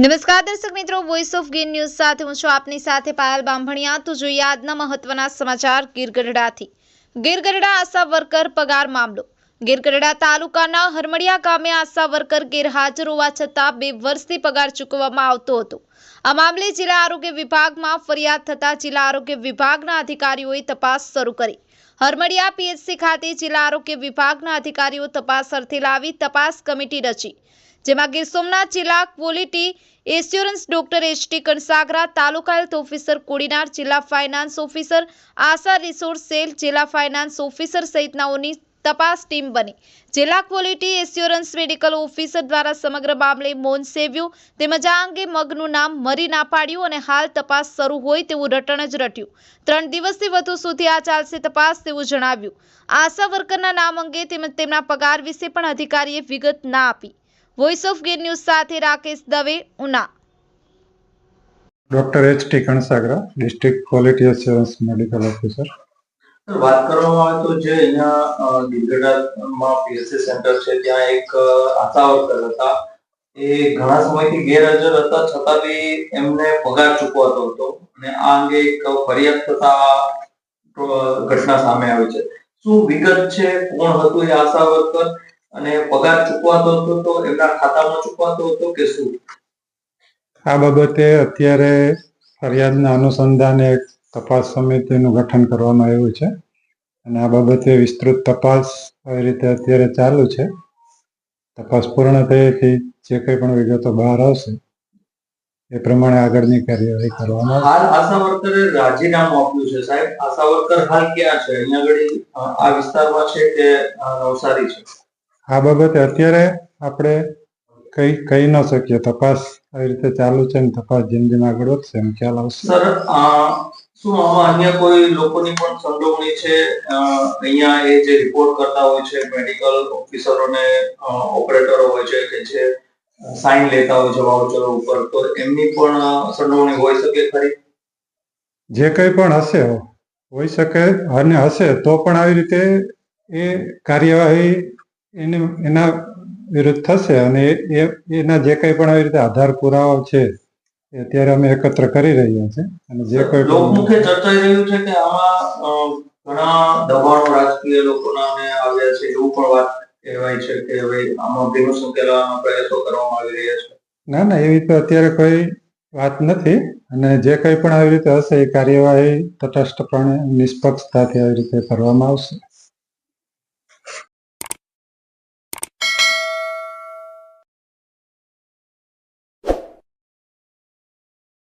નમસ્કાર દર્શક મિત્રો વોઇસ ઓફ ગેન ન્યૂઝ સાથે હું છું આપની સાથે પાયલ બાંભણિયા. તો જોઈએ આજના મહત્વના સમાચાર ગીરગઢડાથી. ગીરગઢડા ગીર આશા વર્કર પગાર મામલો. ગીરગઢડા તાલુકાના હરમડિયા ગામે આશા વર્કર ગેરહાજર હોવા છતાં બે વર્ષથી પગાર ચૂકવવામાં આવતો હતો. આ મામલે જિલ્લા આરોગ્ય વિભાગમાં ફરિયાદ થતાં જિલ્લા આરોગ્ય વિભાગના અધિકારીઓએ તપાસ શરૂ કરી. હરમડિયા પીએચસી ખાતે જિલ્લા આરોગ્ય વિભાગના અધિકારીઓ તપાસ અર્થે લાવી તપાસ કમિટી રચી. જેમાં ગીર સોમનાથ જિલ્લા quality assurance doctor HT Kansagara taluka health officer Kodinar, જિલ્લા finance officer Asha resource cell, જિલ્લા ફાઇનાન્સ ઓફિસર સહિતનાઓની તપાસ ટીમ બની. જિલ્લા ક્વોલિટી એસ્યોરન્સ મેડિકલ ઓફિસર દ્વારા સમગ્ર મામલે મૌન સેવ્યું. તેમજ આ અંગે મગનું નામ મરી ના પાડ્યું અને હાલ તપાસ શરૂ હોય તેવું રટણ જ રટ્યું. ત્રણ દિવસથી વધુ સુધી આ ચાલશે તપાસ તેવું જણાવ્યું. આશા વર્કરના નામ અંગે તેમજ તેમના પગાર વિશે પણ અધિકારીએ વિગત ના આપી. વોઇસ ઓફ ગીર ન્યૂઝ સાથે Rakesh Dave Una. Doctor H T Kansagara district quality assurance medical officer. વાત કરવામાં આવે તો જે અહીંયા અ, પીએસસી સેન્ટર છે ત્યાં એક આશા વર્કર હતા. એ ઘણા સમયથી ગેરહાજર હતા છતાં બી એમને પગાર ચૂકવાતો હતો અને આ અંગે એક ફરિયાદ થતા ઘટના સામે આવી છે. શું વિગત છે કોણ હતું એ આશા વર્કર અને પગાર ચૂકવાતો હતો તો એમના ખાતામાં ચૂકવાતો હતો કે શું? આ બાબતે અત્યારે ફરિયાદના અનુસંધાને એક તપાસ સમિતિનું ગઠન કરવામાં આવ્યું છે. અને આ બાબતે વિસ્તૃત તપાસ એ રીતે અત્યારે ચાલુ છે. તપાસ પૂર્ણ થયેથી જે કંઈ પણ વિગતો બહાર આવશે એ પ્રમાણે આગળની કાર્યવાહી કરવામાં હાલ આશા વર્કરે રાજીનામું આપ્યું છે સાહેબ. આશા વર્કર હાલ ક્યાં છે? અહીંયા આગળ આ વિસ્તારમાં છે કે નવસારી છે? આ બાબતે અત્યારે આપણે કઈ કહી ન શકીએ. તપાસ આવી રીતે ચાલુ છે ને તપાસ જેમ જેમ આગળ વધશે એમ ખ્યાલ આવશે. સર શું આમાં અન્ય કોઈ લોકોની પણ સંડોવણી છે? અહીંયા એ જે રિપોર્ટ કરતા હોય છે મેડિકલ ઓફિસરોને ઓપરેટરો હોય છે કે જે સાઇન લેતા હોય છે વાઉચરો ઉપર તો એમની પણ સંડોવણી હોઈ શકે ખરી? જે કંઈ પણ હશે હોઈ શકે અને હશે તો પણ આવી રીતે એ કાર્યવાહી એને એના વિરુદ્ધ થશે અને એ- એના જે કંઈ પણ આવી રીતે આધાર પુરાવા છે એ અત્યારે અમે એકત્ર કરી રહ્યા છે. અને જે કોઈ લોકમુખે ચર્ચાઈ રહ્યું છે કે આમાં ઘણા દબાણો રાજકીય લોકોના આવ્યા છે એવું પણ વાત કહેવાય છે કે હવે આમાં ભીનું સંકેલવાના પ્રયાસો કરવામાં આવી રહ્યા છે. ના ના એવી તો અત્યારે કોઈ વાત નથી. અને જે કંઈ પણ આવી રીતે હશે એ કાર્યવાહી તટસ્થપણે નિષ્પક્ષતાથી આવી રીતે કરવામાં આવશે.